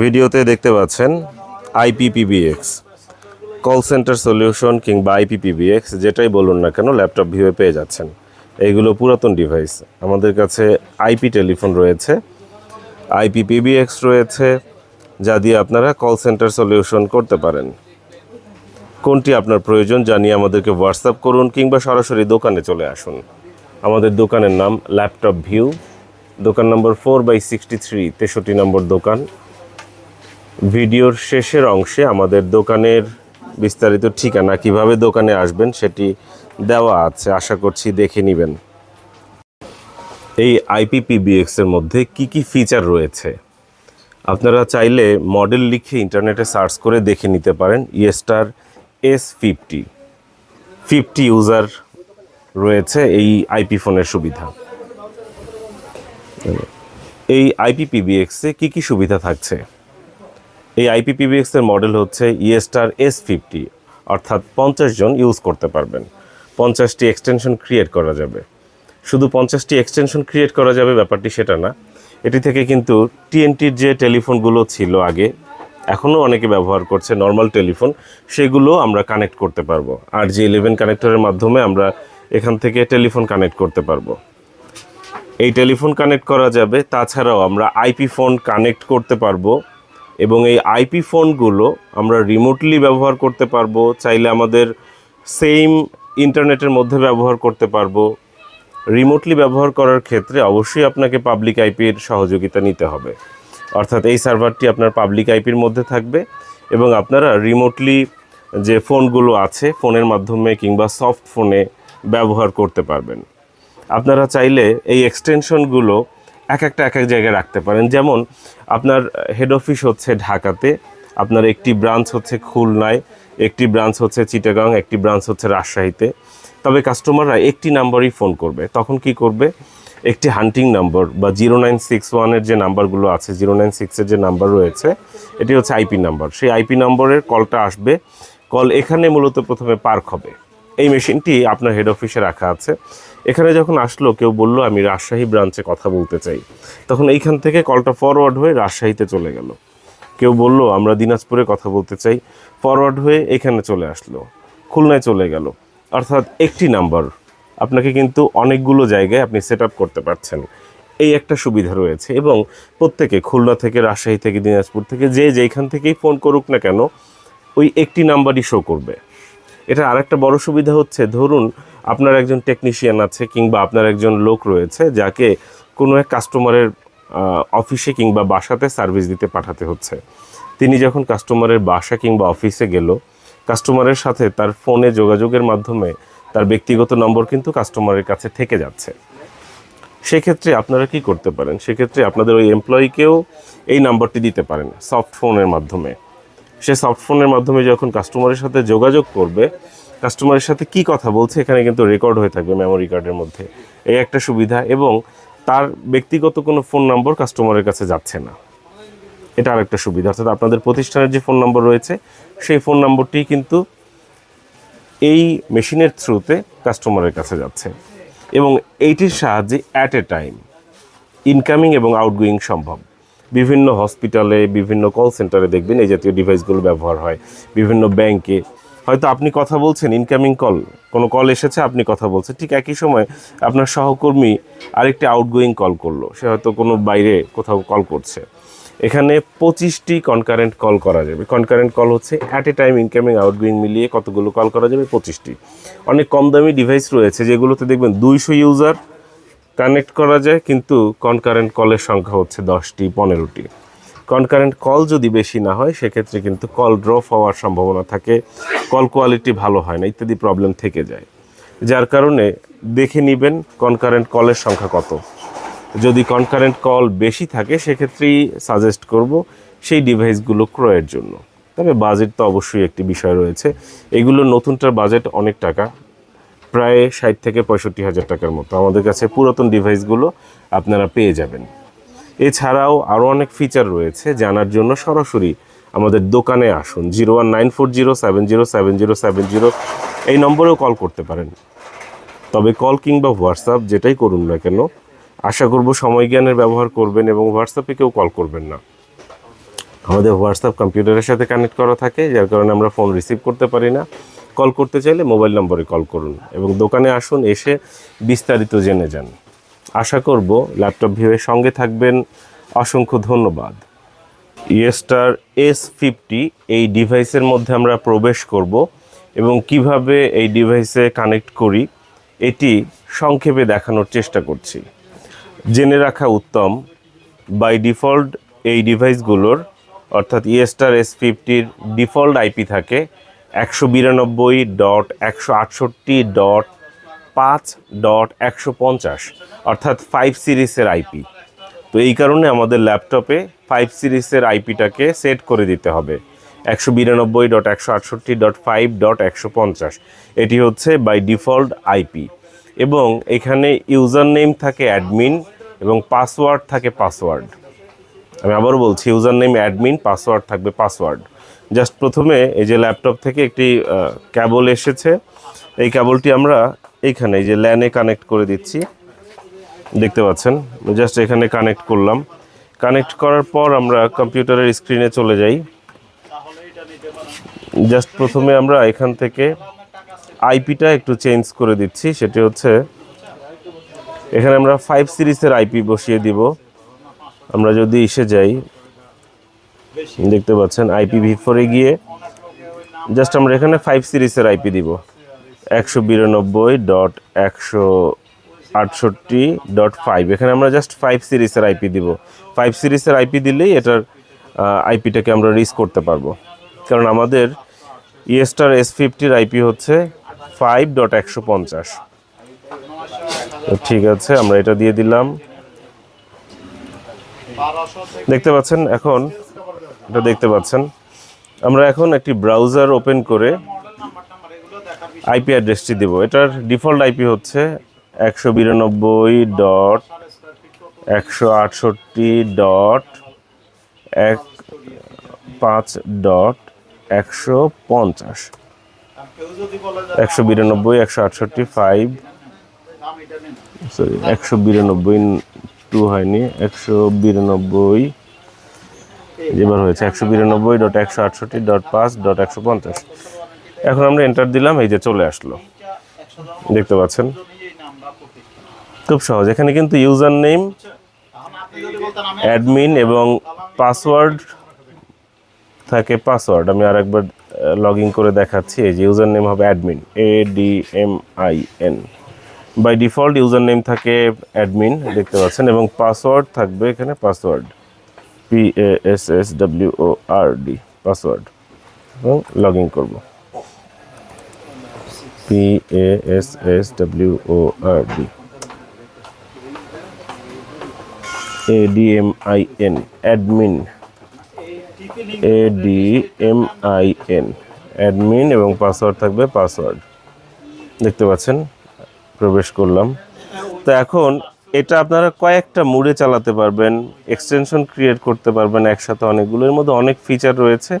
ভিডিওতে দেখতে পাচ্ছেন আইপিপিবিএক্স কল সেন্টার সলিউশন কিংবা আইপিপিবিএক্স যেটাই বলুন না কেন ল্যাপটপ ভিউয়ে পেয়ে যাচ্ছেন। এইগুলো পুরাতন ডিভাইস আমাদের কাছে আইপি টেলিফোন রয়েছে আইপিপিবিএক্স রয়েছে, যা দিয়ে আপনারা কল সেন্টার সলিউশন করতে পারেন। কোনটি আপনার প্রয়োজন জানিয়ে আমাদেরকে হোয়াটসঅ্যাপ করুন কিংবা সরাসরি দোকানে চলে আসুন। আমাদের দোকানের নাম ল্যাপটপ ভিউ দোকান number four by sixty three তেষট্টি নম্বর দোকান। ভিডিওর শেষের অংশে আমাদের দোকানের বিস্তারিত ঠিকানা, কীভাবে দোকানে আসবেন সেটি দেওয়া আছে। আশা করছি দেখে নেবেন। এই আইপিপিবিএক্স এর মধ্যে কি কি ফিচার রয়েছে? আপনারা চাইলে মডেল লিখে ইন্টারনেটে সার্চ করে দেখে নিতে পারেন। Yeastar S fifty fifty user রয়েছে এই আইপি ফোনের সুবিধা। এই আইপিপিবিএক্সে কি কি সুবিধা থাকছে? এই আইপিপিবিএক্স এর মডেল হচ্ছে ইয়েস্টার এস ফিফটি অর্থাৎ পঞ্চাশ জন ইউজ করতে পারবেন। পঞ্চাশটি এক্সটেনশন ক্রিয়েট করা যাবে। শুধু পঞ্চাশটি এক্সটেনশন ক্রিয়েট করা যাবে, ব্যাপারটি সেটা না। এটি থেকে কিন্তু টিএনটির যে টেলিফোনগুলো ছিল আগে, এখনও অনেকে ব্যবহার করছে নর্মাল টেলিফোন সেগুলো আমরা কানেক্ট করতে পারব। আর যে ইলেভেন কানেক্টরের মাধ্যমে আমরা এখান থেকে টেলিফোন কানেক্ট করতে পারব। এই টেলিফোন কানেক্ট করা যাবে, তাছাড়াও আমরা আইপি ফোন কানেক্ট করতে পারব। এবং এই আইপি ফোনগুলো আমরা রিমোটলি ব্যবহার করতে পারব, চাইলে আমাদের সেম ইন্টারনেটের মধ্যে ব্যবহার করতে পারব। রিমোটলি ব্যবহার করার ক্ষেত্রে অবশ্যই আপনাকে পাবলিক আইপির সহযোগিতা নিতে হবে। অর্থাৎ এই সার্ভারটি আপনার পাবলিক আইপির মধ্যে থাকবে এবং আপনারা রিমোটলি যে ফোনগুলো আছে, ফোনের মাধ্যমে কিংবা সফট ফোনে ব্যবহার করতে পারবেন। আপনারা চাইলে এই এক্সটেনশনগুলো এক একটা, এক এক জায়গায় রাখতে পারেন। যেমন আপনার হেড অফিস হচ্ছে ঢাকাতে, আপনার একটি ব্রাঞ্চ হচ্ছে খুলনায়, একটি ব্রাঞ্চ হচ্ছে চিটাগাং, একটি ব্রাঞ্চ হচ্ছে রাজশাহীতে। তবে কাস্টমাররা একটি নাম্বারই ফোন করবে। তখন কি করবে? একটি হান্টিং নাম্বার বা জিরো নাইন সিক্স ওয়ানের যে নাম্বারগুলো আছে জিরো নাইন সিক্সের যে নাম্বার রয়েছে, এটি হচ্ছে আইপি নাম্বার সেই আইপি নম্বরের কলটা আসবে। কল এখানে মূলত প্রথমে পার্ক হবে। এই মেশিনটি আপনার হেড অফিসে রাখা আছে। এখানে যখন আসলো, কেউ বলল, আমি রাজশাহী ব্রাঞ্চে কথা বলতে চাই। তখন এইখান থেকে কলটা ফরওয়ার্ড হয়ে রাজশাহীতে চলে গেল। কেউ বলল, আমরা দিনাজপুরে কথা বলতে চাই। ফরওয়ার্ড হয়ে এখানে চলে আসলো। খুলনায় চলে গেল। অর্থাৎ একটি নাম্বার আপনাকে কিন্তু অনেকগুলো জায়গায় আপনি সেট করতে পারছেন। এই একটা সুবিধা রয়েছে এবং প্রত্যেকে খুলনা থেকে, রাজশাহী থেকে, দিনাজপুর থেকে, যে যেখান থেকেই ফোন করুক না কেন, ওই একটি নাম্বারই শো করবে। এটা আরেকটা বড় সুবিধা হচ্ছে, ধরুন আপনার একজন টেকনিশিয়ান আছে কিংবা আপনার একজন লোক রয়েছে যাকে কোনো এক কাস্টমারের অফিসে কিংবা বাসাতে সার্ভিস দিতে পাঠাতে হচ্ছে। তিনি যখন কাস্টমারের বাসা কিংবা অফিসে গেল কাস্টমারের সাথে তার ফোনে যোগাযোগের মাধ্যমে তার ব্যক্তিগত নম্বর কিন্তু কাস্টমারের কাছে থেকে যাচ্ছে। সেক্ষেত্রে আপনারা কি করতে পারেন? সেক্ষেত্রে আপনাদের ওই এমপ্লয়িকেও এই নাম্বারটি দিতে পারেন সফট ফোনের মাধ্যমে। সে সফট ফোনের মাধ্যমে যখন কাস্টমারের সাথে যোগাযোগ করবে কাস্টমারের সাথে কি কথা বলছে এখানে কিন্তু রেকর্ড হয়ে থাকবে মেমোরি কার্ডের মধ্যে। এই একটা সুবিধা এবং তার ব্যক্তিগত কোনো ফোন নম্বর কাস্টমারের কাছে যাচ্ছে না। এটা আরেকটা সুবিধা। অর্থাৎ আপনাদের প্রতিষ্ঠানের যে ফোন নম্বর রয়েছে, সেই ফোন নম্বরটি কিন্তু এই মেশিনের থ্রুতে কাস্টমারের কাছে যাচ্ছে এবং এইটির সাহায্যে অ্যাট এ টাইম ইনকামিং এবং আউটগোয়িং সম্ভব। বিভিন্ন হসপিটালে বিভিন্ন কল সেন্টারে দেখবেন এই জাতীয় ডিভাইসগুলো ব্যবহার হয়, বিভিন্ন ব্যাংকে হয়তো আপনি কথা বলছেন ইনকামিং কল কোনো কল এসেছে, আপনি কথা বলছেন, ঠিক একই সময় আপনার সহকর্মী আরেকটি আউটগোয়িং কল করল, সে হয়তো কোনো বাইরে কোথাও কল করছে। এখানে পঁচিশটি কনকারেন্ট কল করা যাবে। কনকারেন্ট কল হচ্ছে at a time incoming outgoing মিলিয়ে কতগুলো কল করা যাবে? পঁচিশটি। অনেক কম দামি ডিভাইস রয়েছে, যেগুলোতে দেখবেন দুইশো ইউজার কানেক্ট করা যায়, কিন্তু কনকারেন্ট কলের সংখ্যা হচ্ছে দশটি, পনেরোটি। কনকারেন্ট কল যদি বেশি না হয়, সেক্ষেত্রে কিন্তু কল ড্রপ হওয়ার সম্ভাবনা থাকে কল কোয়ালিটি ভালো হয় না, ইত্যাদি প্রবলেম থেকে যায়। যার কারণে দেখে নেবেন কনকারেন্ট কলের সংখ্যা কত। যদি কনকারেন্ট কল বেশি থাকে, সেক্ষেত্রেই সাজেস্ট করব সেই ডিভাইসগুলো ক্রয়ের জন্য। তবে বাজেট তো অবশ্যই একটি বিষয় রয়েছে। এগুলো নতুনটার বাজেট অনেক টাকা প্রায় ষাট থেকে পঁয়ষট্টি হাজার টাকার মতো। আমাদের কাছে পুরাতন ডিভাইসগুলো আপনারা পেয়ে যাবেন। এছাড়াও আরও অনেক ফিচার রয়েছে জানার জন্য সরাসরি আমাদের দোকানে আসুন। Zero one nine four zero seven zero seven zero seven zero এই নম্বরেও কল করতে পারেন। তবে কল কিংবা হোয়াটসঅ্যাপ যেটাই করুন না কেন, আশা করব সময় জ্ঞানের ব্যবহার করবেন এবং হোয়াটসঅ্যাপে কেউ কল করবেন না। আমাদের হোয়াটসঅ্যাপ কম্পিউটারের সাথে কানেক্ট করা থাকে, যার কারণে আমরা ফোন রিসিভ করতে পারি না। কল করতে চাইলে মোবাইল নম্বরে কল করুন এবং দোকানে আসুন, এসে বিস্তারিত জেনে যান। আশা করব ল্যাপটপ ভিউয়ের সঙ্গে থাকবেন। অসংখ্য ধন্যবাদ। ইয়েস্টার এস ফিফটি এই ডিভাইসের মধ্যে আমরা প্রবেশ করব এবং কীভাবে এই ডিভাইসে কানেক্ট করি, এটি সংক্ষেপে দেখানোর চেষ্টা করছি। জেনে রাখা উত্তম, বাই ডিফল্ট এই ডিভাইসগুলোর অর্থাৎ ইয়েস্টার এস ফিফটির ডিফল্ট আইপি থাকে একশো বিরানব্বই ডট একশো আটষট্টি ডট পাঁচ ডট একশো পঞ্চাশ অর্থাৎ ফাইভ সিরিজের আইপি তো এই কারণে আমাদের ল্যাপটপে ফাইভ সিরিজের আইপিটাকে সেট করে দিতে হবে। একশো বিরানব্বই ডট একশো আটষট্টি ডট ফাইভ ডট একশো পঞ্চাশ। এটি হচ্ছে বাই ডিফল্ট আইপি এবং এখানে ইউজার নেম থাকে অ্যাডমিন এবং পাসওয়ার্ড থাকে পাসওয়ার্ড আমি আবারও বলছি ইউজার নেম অ্যাডমিন পাসওয়ার্ড থাকবে পাসওয়ার্ড জাস্ট প্রথমে এই যে ল্যাপটপ থেকে একটি ক্যাবল এসেছে। এই ক্যাবলটি আমরা এইখানে, এই যে ল্যানে কানেক্ট করে দিচ্ছি। দেখতে পাচ্ছেন? জাস্ট এখানে কানেক্ট করলাম। কানেক্ট করার পর আমরা কম্পিউটারের স্ক্রিনে চলে যাই। জাস্ট প্রথমে আমরা এখান থেকে আইপিটা একটু চেঞ্জ করে দিচ্ছি। সেটি হচ্ছে, এখানে আমরা ফাইভ সিরিজের আইপি বসিয়ে দিব। আমরা যদি এসে যাই দেখতে পাচ্ছেন আইপি ভি ফোরে গিয়ে জাস্ট আমরা এখানে ফাইভ সিরিজের আইপি দিব। একশো বিরানব্বই ডট একশো আটষট্টি ডট ফাইভ এখানে আমরা জাস্ট ফাইভ সিরিজের আইপি দিব। ফাইভ সিরিজের আইপি দিলেই এটার আইপিটাকে আমরা রিস করতে পারব। কারণ আমাদের ইয়েস্টার এস ফিফটির আইপি হচ্ছে ফাইভ ডট একশো পঞ্চাশ। ঠিক আছে, আমরা এটা দিয়ে দিলাম। দেখতে পাচ্ছেন, এখন এটা দেখতে পাচ্ছেন। আমরা এখন একটি ব্রাউজার ওপেন করে আইপি অ্যাড্রেসটি দেব। এটার ডিফল্ট আইপি হচ্ছে একশো বিরানব্বই ডট একশো আটষট্টি ডট এক পাঁচ ডট একশো পঞ্চাশ। একশো বিরানব্বই, একশো আটষট্টি ফাইভ সরি একশো বিরানব্বই টু হয়নি। একশো বিরানব্বই যেবার হয়েছে একশো বিরানব্বই ডট একশো আটষট্টি ডট পাঁচ ডট একশো পঞ্চাশ। এখন আমরা এন্টার দিলাম, এই যে চলে আসলো। দেখতে পাচ্ছেন? খুব সহজ। এখানে কিন্তু ইউজার নেম অ্যাডমিন এবং পাসওয়ার্ড থাকে পাসওয়ার্ড আমি আরেকবার লগ ইন করে দেখাচ্ছি। এই যে ইউজার নেম হবে admin A D M I N by default user name থাকে অ্যাডমিন দেখতে পাচ্ছেন? এবং পাসওয়ার্ড থাকবে এখানে password P A S S W O R D password এবং লগ ইন করব। P A S S W O R D A D M I N admin A D M I N admin এবং password থাকবে password দেখতে পাচ্ছেন? প্রবেশ করলাম। তো এখন এটা আপনারা কয়েকটা মুডে চালাতে পারবেন এক্সটেনশন ক্রিয়েট করতে পারবেন একসাথে অনেকগুলো। এর মধ্যে অনেক ফিচার রয়েছে।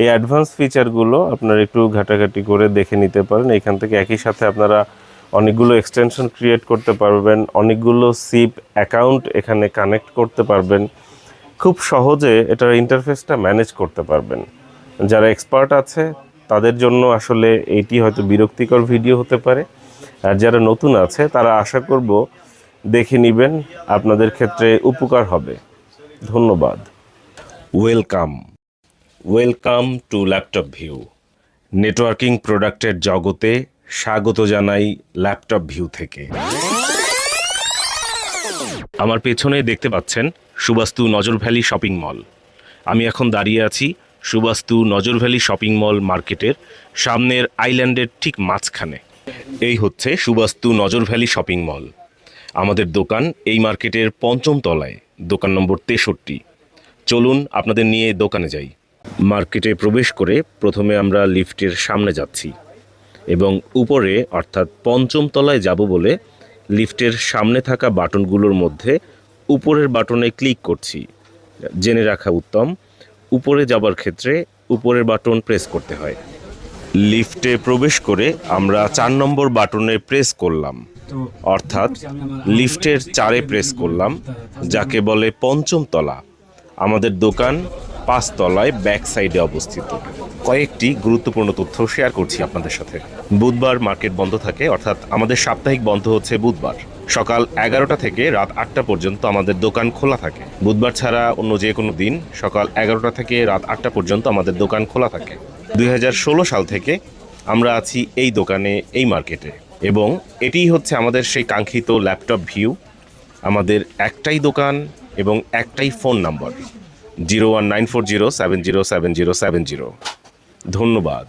এই অ্যাডভান্স ফিচারগুলো আপনারা একটু ঘাটাঘাটি করে দেখে নিতে পারেন। এখান থেকে একই সাথে আপনারা অনেকগুলো এক্সটেনশন ক্রিয়েট করতে পারবেন, অনেকগুলো সিপ অ্যাকাউন্ট এখানে কানেক্ট করতে পারবেন। খুব সহজে এটার ইন্টারফেসটা ম্যানেজ করতে পারবেন। যারা এক্সপার্ট আছে, তাদের জন্য আসলে এটি হয়তো বিরক্তিকর ভিডিও হতে পারে। আর যারা নতুন আছে, তারা আশা করব দেখে নেবেন, আপনাদের ক্ষেত্রে উপকার হবে। ধন্যবাদ। Welcome welcome to laptop view networking প্রোডাক্টের জগতে স্বাগত জানাই ল্যাপটপ ভিউ থেকে। আমার পেছনে দেখতে পাচ্ছেন সুবাস্তু নজর ভ্যালি শপিং মল। আমি এখন দাঁড়িয়ে আছি সুবাস্তু নজর ভ্যালি শপিং মল মার্কেটের সামনের আইল্যান্ডের ঠিক মাঝখানে। এই হচ্ছে সুবাস্তু নজর ভ্যালি শপিং মল। আমাদের দোকান এই মার্কেটের পঞ্চম তলায়, দোকান নম্বর তেষট্টি। চলুন আপনাদের নিয়ে দোকানে যাই। মার্কেটে প্রবেশ করে প্রথমে আমরা লিফটের সামনে যাচ্ছি এবং উপরে, অর্থাৎ পঞ্চম তলায় যাব বলে লিফটের সামনে থাকা বাটনগুলোর মধ্যে উপরের বাটনে ক্লিক করছি। জেনে রাখা উত্তম, উপরে যাবার ক্ষেত্রে উপরের বাটন প্রেস করতে হয়। লিফটে প্রবেশ করে আমরা চার নম্বর বাটনে প্রেস করলাম। অর্থাৎ লিফটের চারে প্রেস করলাম, যাকে বলে পঞ্চম তলা। আমাদের দোকান পাঁচতলায় ব্যাক সাইডে অবস্থিত। কয়েকটি গুরুত্বপূর্ণ তথ্য শেয়ার করছি আপনাদের সাথে। বুধবার মার্কেট বন্ধ থাকে, অর্থাৎ আমাদের সাপ্তাহিক বন্ধ হচ্ছে বুধবার। সকাল এগারোটা থেকে রাত আটটা পর্যন্ত আমাদের দোকান খোলা থাকে। বুধবার ছাড়া অন্য যে কোনো দিন সকাল এগারোটা থেকে রাত আটটা পর্যন্ত আমাদের দোকান খোলা থাকে। দুই হাজার ষোলো সাল থেকে আমরা আছি এই দোকানে, এই মার্কেটে। এবং এটিই হচ্ছে আমাদের সেই কাঙ্ক্ষিত ল্যাপটপ ভিউ, আমাদের একটাই দোকান এবং একটাই phone number, zero one nine four zero seven zero seven zero seven zero. ধন্যবাদ।